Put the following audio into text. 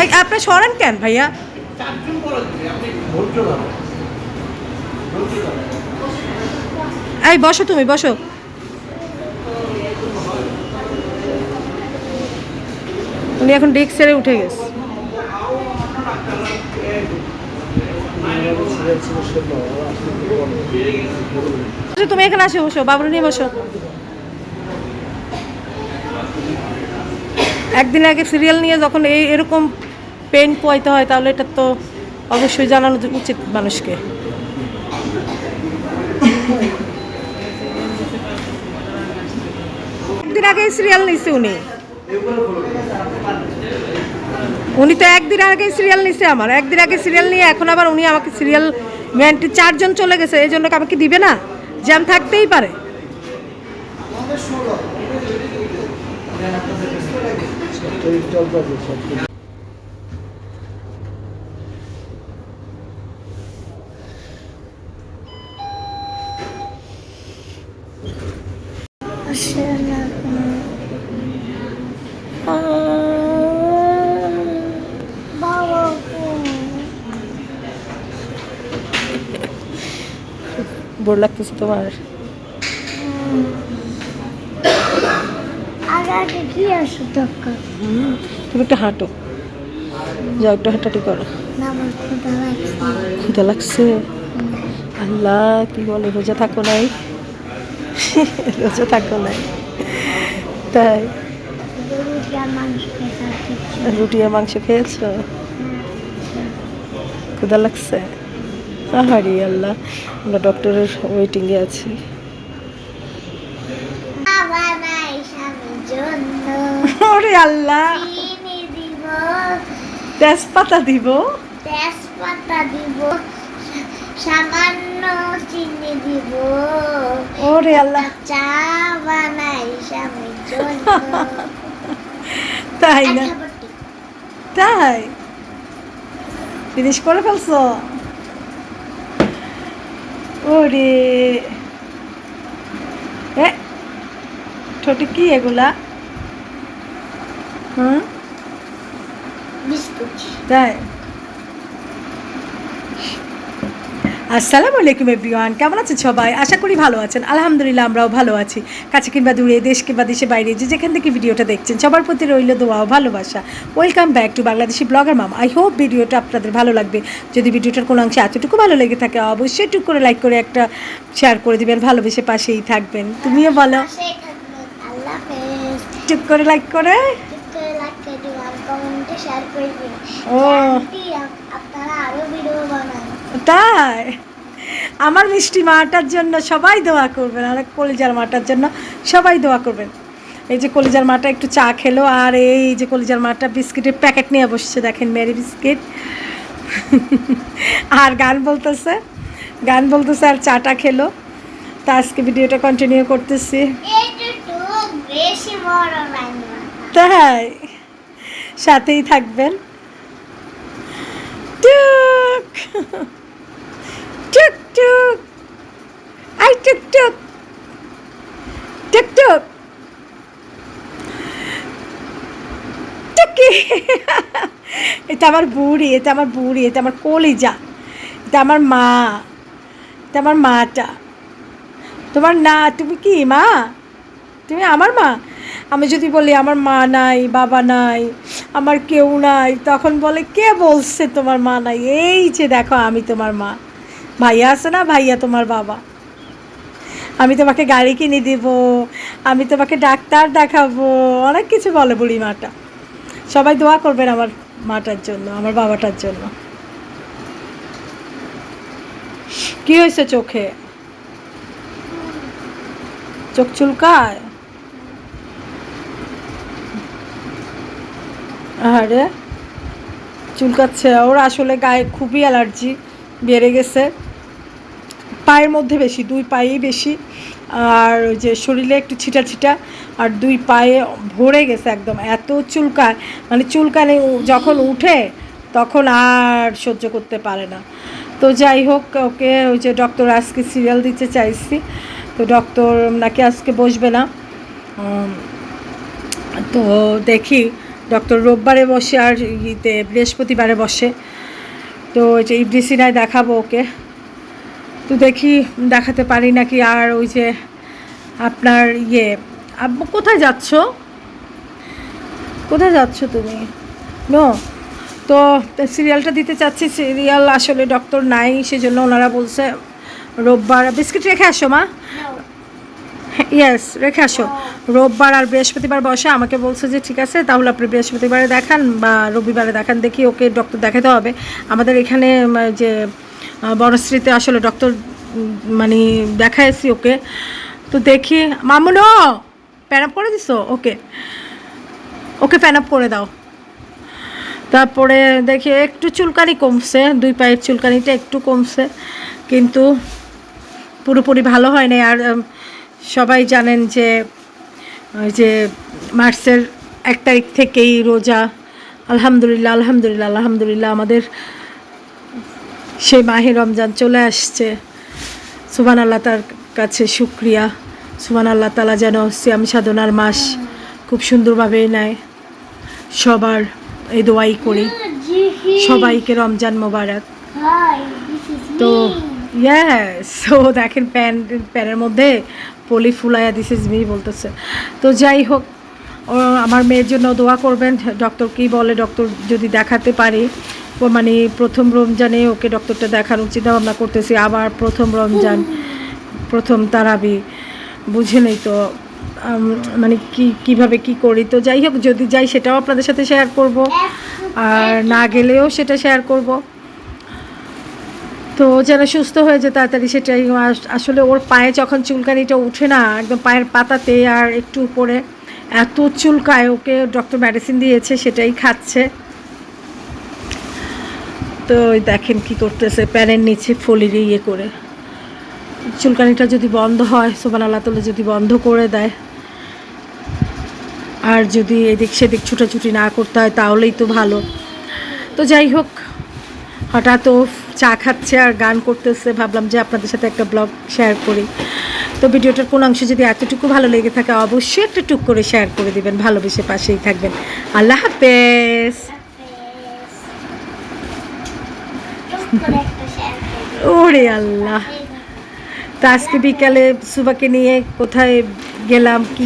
এই আপনি সরেন কেন ভাইয়া? এই বসো তুমি বসো। উনি এখন ডেস্ক ছেড়ে উঠে গেছে। তুমি এখানে আসো বসো বাবুর নিয়ে বসো। একদিন আগে সিরিয়াল নিয়ে যখন এই এরকম পেন পোয়াইতে হয়, তাহলে এটা তো অবশ্যই জানানো উচিত মানুষকে। একদিন আগে সিরিয়াল নিছে উনি। উনি তো একদিন আগে সিরিয়াল নিছে আমার। একদিন আগে সিরিয়াল নিয়ে এখন আবার উনি আমাকে সিরিয়াল ম্যানটি চারজন চলে গেছে, এই জন্য আমাকে দিবে না? জ্যাম থাকতেই পারে। বোর লাগতেছে তোমার। আসো তুমি একটু হাঁটো। যাও একটু হাঁটাহাঁটি করো। লাগছে। লাগছে? আল্লাহ কি বলে রোজা থাকো নাই? রোজা থাকো নাই। তাই। রুটি আর মাংস খেয়েছো? ক্ষুদা লাগছে? আহারি আল্লাহ, আমরা ডক্টরের ওয়েটিংয়ে আছি। ওরে আল্লাহ। তেজপাতা দিব? তেজপাতা দিব, সামান্য চিনি দিব। ওরে আল্লাহ চা বানাই তাই না? তাই? ফিনিশ করে ফেলছো? ওরে। এ ঠোঁটে কি এগুলা? হুম? তাই? আসসালামু আলাইকুম এভরিওয়ান কেমন আছেন সবাই? আশা করি ভালো আছেন। আলহামদুলিল্লাহ আমরাও ভালো আছি। কাছে কিংবা দূরে দেশ কিংবা দেশে বাইরে যে যেখান থেকে ভিডিওটা দেখছেন সবার প্রতি রইল দোয়া ও ভালোবাসা। Welcome back to Bangladeshi blogger mum I hope ভিডিওটা আপনাদের ভালো লাগবে। যদি ভিডিওটার কোনো অংশে এতটুকু ভালো লেগে থাকে অবশ্যই টুক করে লাইক করে একটা শেয়ার করে দিবেন ভালোবেসে পাশেই থাকবেন। তুমিও বলো। টুক করে লাইক করে। ও। আপনারা আরও ভিডিও বানান। তাই? আমার মিষ্টি মাটার জন্য সবাই দোয়া করবেন আর কলিজার মাটার জন্য সবাই দোয়া করবেন। এই যে কলিজার মাটা একটু চা খেলো আর এই যে কলিজার মাটা বিস্কিটের প্যাকেট নিয়ে বসছে দেখেন মেরি বিস্কিট। আর গান বলতেছে গান বলতেছে আর চাটা খেলো। তা আজকে ভিডিওটা কন্টিনিউ করতেছি। তাই সাথেই থাকবেন। টুক টুক আই টুক টুক টুক টুক। এটা আমার বুড়ি, এটা আমার বুড়ি, এটা আমার কলিজা, এটা আমার মা, এটা আমার মাটা। তোমার না, তুমি কি, মা? তুমি আমার মা? আমি যদি বলি আমার মা নাই, বাবা নাই, আমার কেউ নাই, তখন বলে, কে বলছে তোমার মা নাই? এই যে দেখো, আমি তোমার মা। ভাইয়া আছে না? ভাইয়া তোমার বাবা। আমি তোমাকে গাড়ি কিনে দিব, আমি তোমাকে ডাক্তার দেখাবো, অনেক কিছু বলে বুড়ি মাটা। সবাই দোয়া করবেন আমার মাটার জন্য, আমার বাবাটার জন্য। কি হয়েছে চোখে? চোখ চুলকায়? আরে চুলকাচ্ছে। ওর আসলে গায়ে খুবই অ্যালার্জি, বেড়ে গেছে। পায়ের মধ্যে বেশি, দুই পায়েই বেশি। আর ওই যে শরীরে একটু ছিটা ছিটা, আর দুই পায়ে ভরে গেছে একদম। এত চুলকায় মানে চুলকানে যখন উঠে তখন আর সহ্য করতে পারে না। তো যাই হোক, ওকে ওই যে ডক্টর আজকে সিরিয়াল দিতে চাইছি। তো ডক্টর নাকি আজকে বসবে না। তো দেখি, ডক্টর রোববারে বসে আর ইতে বৃহস্পতিবারে বসে। তো ওই যে ইবডিসিনায় দেখাবো ওকে। তো দেখি দেখাতে পারি নাকি আর ওই যে আপনার ইয়ে। আব্বু কোথায় যাচ্ছ? কোথায় যাচ্ছ তুমি? নো? তো সিরিয়ালটা দিতে চাচ্ছি সিরিয়াল আসলে ডক্টর নাই সেজন্য ওনারা বলছে রোববার। বিস্কিট রেখে আসো মা। ইয়েস রেখে আসো। রোববার আর বৃহস্পতিবার বসে আমাকে বলছে যে ঠিক আছে তাহলে আপনি বৃহস্পতিবারে দেখান বা রবিবারে দেখান দেখি ওকে ডক্টর দেখাতে হবে। আমাদের এখানে যে আহ, বনশ্রীতে আসলে ডক্টর মানে দেখাইছি ওকে। তো দেখি মামুনো প্যান আপ করে দিছো? ওকে। ওকে প্যান আপ করে দাও। তারপরে দেখি একটু চুলকানি কমছে দুই পায়ের চুলকানিটা একটু কমছে কিন্তু পুরোপুরি ভালো হয় নাই। আর সবাই জানেন যে যে মার্চের এক তারিখ থেকেই রোজা। আলহামদুলিল্লাহ আলহামদুলিল্লাহ আলহামদুলিল্লাহ আমাদের সেই মাহে রমজান চলে আসছে। সুবান আল্লাহ তার কাছে শুক্রিয়া। সুবান আল্লাহ তালা যেন সিয়াম সাধনার মাস খুব সুন্দরভাবে নেয়। সবার এই দোয়াই করি। সবাইকে রমজান মোবারক। তো ইয়েস ও দেখেন প্যান প্যানের মধ্যে পলি ফুলাইয়া দিস ইজ মি বলতেছে। তো যাই হোক আমার মেয়ের জন্য দোয়া করবেন। ডক্টর কি বলে, ডক্টর যদি দেখাতে পারি। মানে প্রথম রমজানে ওকে ডক্টরটা দেখানোর চিন্তা ভাবনা করতেছি। আবার প্রথম রমজান, প্রথম তারাবি। বুঝে নেই তো মানে কি, কীভাবে কি করি। তো যাই হোক, যদি যাই সেটাও আপনাদের সাথে শেয়ার করব। আর না গেলেও সেটা শেয়ার করব। তো যেন সুস্থ হয়ে যায় তাড়াতাড়ি সেটাই। আস- আসলে ওর পায়ে যখন চুলকানিটা উঠে না, একদম পায়ের পাতাতে আর একটু উপরে এত চুলকায়, ওকে ডক্টর মেডিসিন দিয়েছে, সেটাই খাচ্ছে। তো ওই দেখেন কি করতেছে, প্যানের নিচে ফলির ইয়ে করে। চুলকানিটা যদি বন্ধ হয়, সোবান আল্লাহ তালা যদি বন্ধ করে দেয়। আর যদি এদিক সেদিক ছুটাছুটি না করতে হয়, তাহলেই তো ভালো। তো যাই হোক, হঠাৎ ও চা খাচ্ছে আর গান করতেছে। ভাবলাম যে আপনাদের সাথে একটা ব্লগ শেয়ার করি। তো ভিডিওটার কোন অংশ যদি এতটুকু ভালো লেগে থাকে, অবশ্যই একটা টুক করে শেয়ার করে দেবেন, ভালোবেসে পাশেই থাকবেন। আল্লাহ হাফেজ। ওরে আল্লাহ। তো আজকে বিকালে সুবাকে নিয়ে কোথায় গেলাম, কি